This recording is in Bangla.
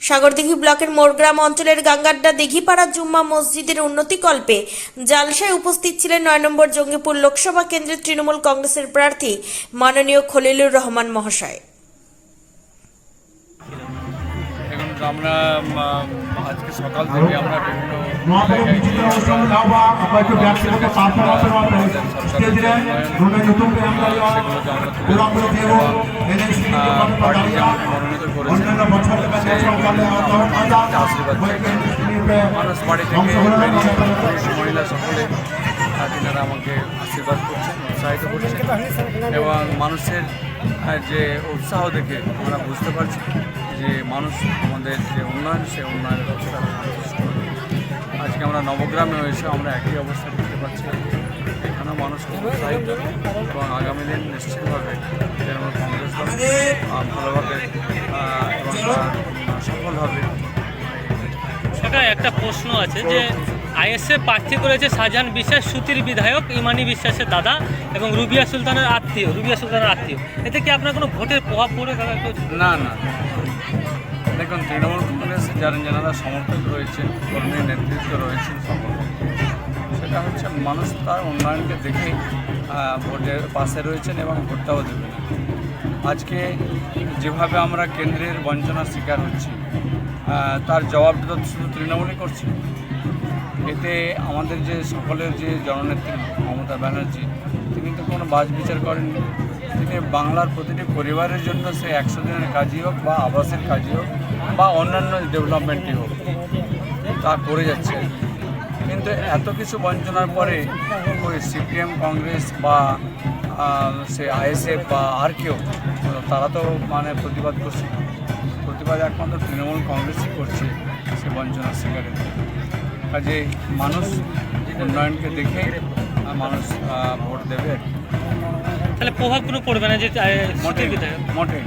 সাগরদিঘি ব্লকের মোরগ্রাম অঞ্চলের গাঙ্গাড্ডা দিঘিপাড়া জুম্মা মসজিদের উন্নতিকল্পে জালসায় উপস্থিত ছিলেন নয় নম্বর জঙ্গিপুর লোকসভা কেন্দ্রের তৃণমূল কংগ্রেসের প্রার্থী মাননীয় খলিলুর রহমান মহাশয়। আমরা আজকে সকাল থেকে আমরা বিভিন্ন জায়গায় গিয়ে আমরা একটু ব্যক্তিগত প্রার্থনা করতে পারব স্টেজে রুমে নতুন আমরা সেগুলোকে আমরা তুলে গোলাগুলো দেব এনএসসি পার্টি আমাকে মনোনীত করেছে অন্যান্য বছর সেই সকালে মানুষ বাড়ি থেকে পুরুষ মহিলা সকলে। তিনারা আমাকে আশীর্বাদ করছেন, উৎসাহিত করছেন এবং মানুষের যে উৎসাহ দেখে আমরা বুঝতে পারছি যে মানুষ আমাদের যে উন্নয়ন সেই উন্নয়নের তারা আজকে আমরা নবগ্রামে এসে আমরা একই অবস্থা দেখতে পাচ্ছি। এখানেও মানুষ খুব উৎসাহিত এবং আগামী দিন নিশ্চিতভাবে কংগ্রেস দল ভালোভাবে এবং সেটা একটা প্রশ্ন আছে যে আইএসএ প্রার্থী করেছে শাহজাহান বিশ্বাস, সুতির বিধায়ক, ইমানি বিশ্বাসের দাদা এবং রুবিয়া সুলতানের আত্মীয়, রুবিয়া সুলতানের আত্মীয়। এতে কি আপনার কোনো ভোটের প্রভাব পড়ে কাকা না না। দেখুন, তৃণমূল কংগ্রেস যারা যারা সমর্থক রয়েছেন কর্মী নেতৃত্ব রয়েছেন সেটা হচ্ছে মানুষ তার উন্নয়নকে দেখে ভোটের পাশে রয়েছেন এবং ভোটটাও দেবেন। আজকে যেভাবে আমরা কেন্দ্রের বঞ্চনার শিকার হচ্ছি তার জবাবটা তো শুধু তৃণমূলই করছে এতে আমাদের যে সকলের যে জননেত্রী মমতা ব্যানার্জি, তিনি তো কোনো বাজ বিচার করেননি। তিনি বাংলার প্রতিটি পরিবারের জন্য সে একশো দিনের কাজই হোক বা আবাসের কাজই হোক বা অন্যান্য ডেভেলপমেন্টই হোক, তা করে যাচ্ছে। কিন্তু এত কিছু বঞ্চনার পরে ওই সিপিএম, কংগ্রেস বা সে আইএসএফ বা আর কেউ তারা তো মানে প্রতিবাদ করছে। প্রতিবাদ একমাত্র তৃণমূল কংগ্রেসই করছে সে বঞ্চনার শিকারে কাজে মানুষ উন্নয়নকে দেখে মানুষ ভোট দেবে। তাহলে প্রভাব কোনো পড়বে না যে মোটে মোটে